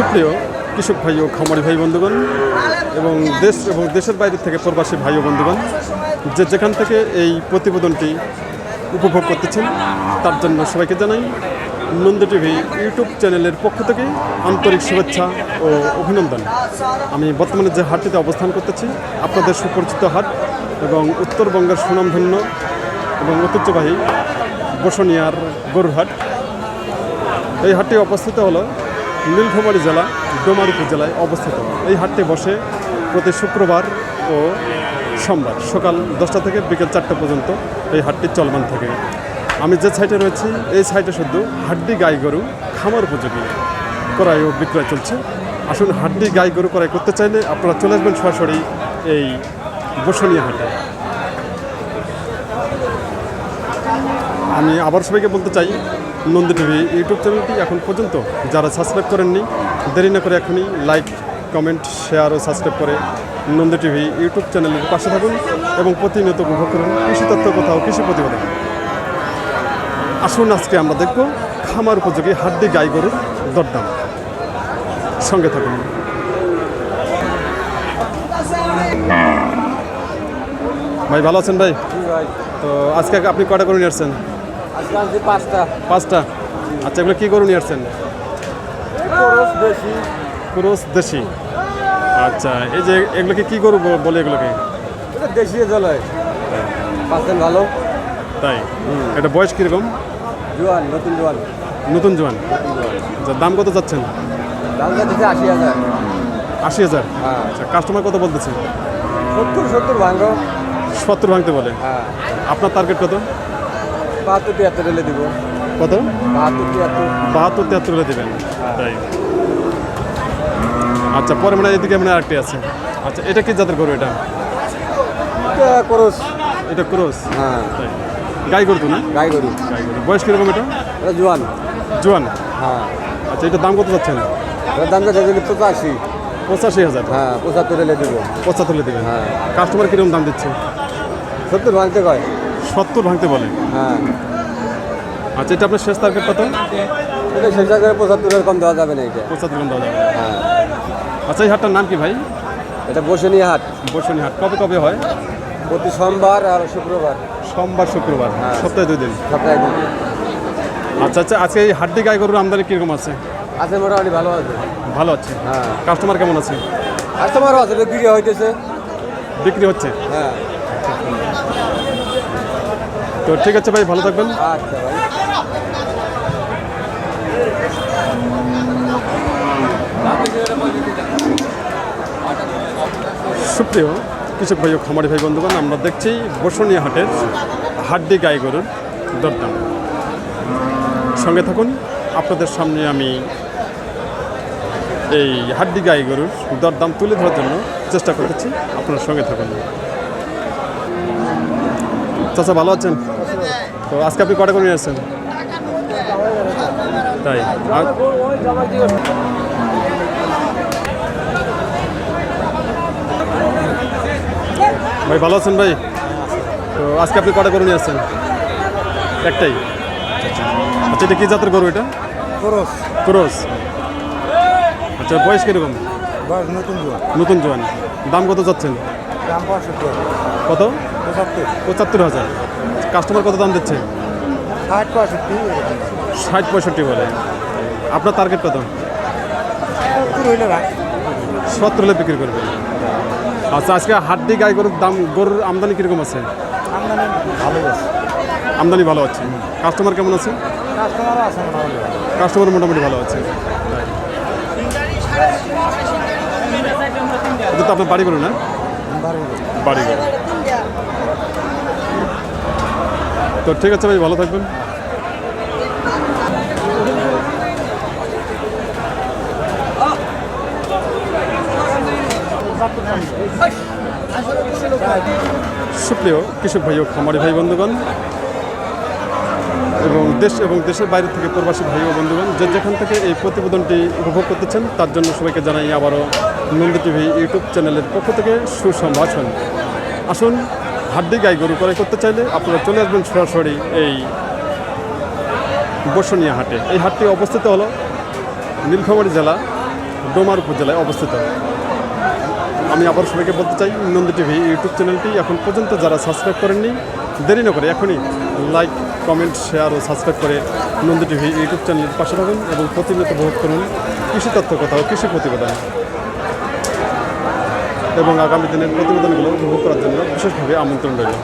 সুপ্রিয় কৃষক ভাই ও খামারি ভাই বন্ধুগণ এবং দেশ এবং দেশের বাইরে থেকে প্রবাসী ভাই ও বন্ধুগণ, যে যেখান থেকে এই প্রতিবেদনটি উপভোগ করতেছেন, তার জন্য সবাইকে জানাই নন্দ টিভি ইউটিউব চ্যানেলের পক্ষ থেকে আন্তরিক শুভেচ্ছা ও অভিনন্দন। আমি বর্তমানে যে হাটটিতে অবস্থান করতেছি, আপনাদের সুপরিচিত হাট এবং উত্তরবঙ্গের সুনামধন্য এবং ঐতিহ্যবাহী বসনিয়ার গরুর হাট। এই হাটটি অবস্থিত হলো নীলফামারী জেলা ডোমার উপজেলায় অবস্থিত। এই হাটটি বসে প্রতি শুক্রবার ও সোমবার সকাল দশটা থেকে বিকেল চারটা পর্যন্ত এই হাটটি চলমান থাকে। আমি যে সাইটে রয়েছি, এই সাইটে শুধু হাড্ডি গাই গরু খামার উপযোগী ক্রয় ও বিক্রয় চলছে। আসুন হাড্ডি গাই গরু ক্রয় করতে চাইলে আপনারা চলে আসবেন সরাসরি এই বসনিয়া হাটে। আমি আবার সবাইকে বলতে চাই নন্দী টিভি ইউটিউব চ্যানেলটি এখন পর্যন্ত যারা সাবস্ক্রাইব করেননি দেরি না করে এখনই লাইক কমেন্ট শেয়ার ও সাবস্ক্রাইব করে নন্দী টিভি ইউটিউব চ্যানেলের পাশে থাকুন এবং প্রতিনিয়ত উপভোগ করুন কৃষি তথ্য কোথাও কৃষি প্রতিবেদন। আসুন আজকে আমরা দেখব খামার উপযোগী হাড্ডি গাই গরুর দরদাম। সঙ্গে থাকুন। ভাই ভালো আছেন ভাই? ভাই। তো আজকে আপনি কটা করে নিয়ে আসছেন? পাঁচটা। পাঁচটা? আচ্ছা এগুলো কী গরু নিয়ে আসছেন? ক্রোস দেশি। আচ্ছা এই যে এগুলোকে কী গরু বলে এগুলোকে? এটা দেশি জলে পাঁচজন ভালো। তাই? এটা বয়স কীরকম? জোয়ান নতুন জোয়ান। নতুন জোয়ান? আচ্ছা দাম কত যাচ্ছেন দাম যাচ্ছে আশি হাজার। আশি হাজার? হ্যাঁ। আচ্ছা কাস্টমার কত বলতেছে? সত্তর সত্তর ভাঙ্গ সত্তর ভাঙতে বলে। হ্যাঁ। আপনার টার্গেট কত? বাহাত্তর তিয়াত্তর এলে দিব। কত? বাহাত্তর তিয়াত্তর বাহাত্তর তিয়াত্তর হলে দেবেন। তাই। আচ্ছা পরে মানে এদিকে মানে আরেকটি আছে। আচ্ছা এটা কি জাতের গরু এটা? এটা খরচ এটা ক্রোস? হ্যাঁ। তাই। গাই গরু তো না? গাই গরু। গাই গরু। বয়স কীরকম এটা? এটা জোয়ান। জোয়ান? হ্যাঁ। আচ্ছা এটার দাম কত যাচ্ছেন এটার দাম যাচ্ছে পঁচাশি। পঁচাশি হাজার হ্যাঁ পঁচাত্তর এলে দিব। পঁচাত্তর দেবেন। হ্যাঁ। কাস্টমার কীরকম দাম দিচ্ছে? সত্তর ভাঙতে কয়? সত্তর ভাঙতে বলে। হ্যাঁ। আচ্ছা এটা আপনার শেষ টার্গেট কত? এটা শেষ করে পঁচাত্তরের কম দেওয়া যাবে না এটা। পঁচাত্তর দাম দেওয়া যাবে। হ্যাঁ। আচ্ছা এই হাটটার নাম কি ভাই? এটা বসে নিয়ে হাট। বসুনি হাট। কবে কবে হয়? প্রতি সোমবার আর শুক্রবার। সোমবার শুক্রবার। হ্যাঁ। সপ্তাহে দুই দিন। সপ্তাহে দুদিন। আচ্ছা আচ্ছা আজকে এই হাড্ডি গাই গরুর আমদানি কীরকম আছে? আছে মোটামুটি ভালো আছে। ভালো আছে? হ্যাঁ। কাস্টমার কেমন আছে? কাস্টমারও আছে বিক্রি হইতেছে। বিক্রি হচ্ছে? হ্যাঁ। তো ঠিক আছে ভাই ভালো থাকবেন। আচ্ছা ভাই। সুপ্রিয় কৃষক ভাই ও খামারি ভাই বন্ধুগণ আমরা দেখছি বসুনিয়া হাটের হাড্ডি গাই গরুর দরদাম। সঙ্গে থাকুন আপনাদের সামনে আমি এই হাড্ডি গাই গরুর দরদাম তুলে ধরার জন্য চেষ্টা করেছি আপনার সঙ্গে থাকুন। চাচা ভালো আছেন? তো আজকে আপনি কটা করে নিয়ে আসছেন? তাই। ভাই ভালো আছেন ভাই? তো আজকে আপনি কটা করে নিয়ে আসছেন? একটাই? আচ্ছা এটা কি জাতের গরু এটা? খরচ ক্রস। আচ্ছা বয়স কীরকম? নতুন জোয়ান। নতুন জোয়ান। দাম কত যাচ্ছেন দাম কত? পঁচাত্তর। হাজার। কাস্টমার কত দাম দিচ্ছে? ষাট পঁয়ষট্টি। ষাট পঁয়ষট্টি বলে। আপনার টার্গেট কত? সত্তর হলে বিক্রি করবেন। আচ্ছা আজকে হাড্ডি গাই গরুর দাম গরুর আমদানি কীরকম আছে? আমদানি ভালো আছে। আমদানি ভালো আছে। কাস্টমার কেমন আছে? কাস্টমার মোটামুটি ভালো আছে। এটা তো আপনার বাড়ি গরু না? বাড়ি গরু তো ঠিক আছে ভাই, ভালো থাকবেন। সুপ্রিয় কৃষক ভাই খামারি ভাই বন্ধুগণ এবং দেশ এবং দেশের বাইরে থেকে প্রবাসী ভাই ও বন্ধুগণ, যে যেখান থেকে এই প্রতিবেদনটি উপভোগ করতেছেন, তার জন্য সবাইকে জানাই আবারও নন্দ টিভি ইউটিউব চ্যানেলের পক্ষ থেকে সুসম্ভাষণ আসুন হাড্ডি গাই গরু করে করতে চাইলে আপনারা চলে আসবেন সরাসরি এই বসনিয়া হাটে। এই হাটটি অবস্থিত হলো নীলফামারী জেলা, ডোমার উপজেলায় অবস্থিত। আমি আবার সবাইকে বলতে চাই, নন্দী টিভি ইউটিউব চ্যানেলটি এখন পর্যন্ত যারা সাবস্ক্রাইব করেননি, দেরি না করে এখনই লাইক, কমেন্ট, শেয়ার ও সাবস্ক্রাইব করে নন্দী টিভি ইউটিউব চ্যানেলের পাশে থাকুন এবং প্রতিনিয়ত উপভোগ করুন কৃষি তথ্য কথা ও কৃষি প্রতিবেদন। এবং আগামী দিনের প্রতিবেদনগুলো উপভোগ করার জন্য বিশেষভাবে আমন্ত্রণ রইল।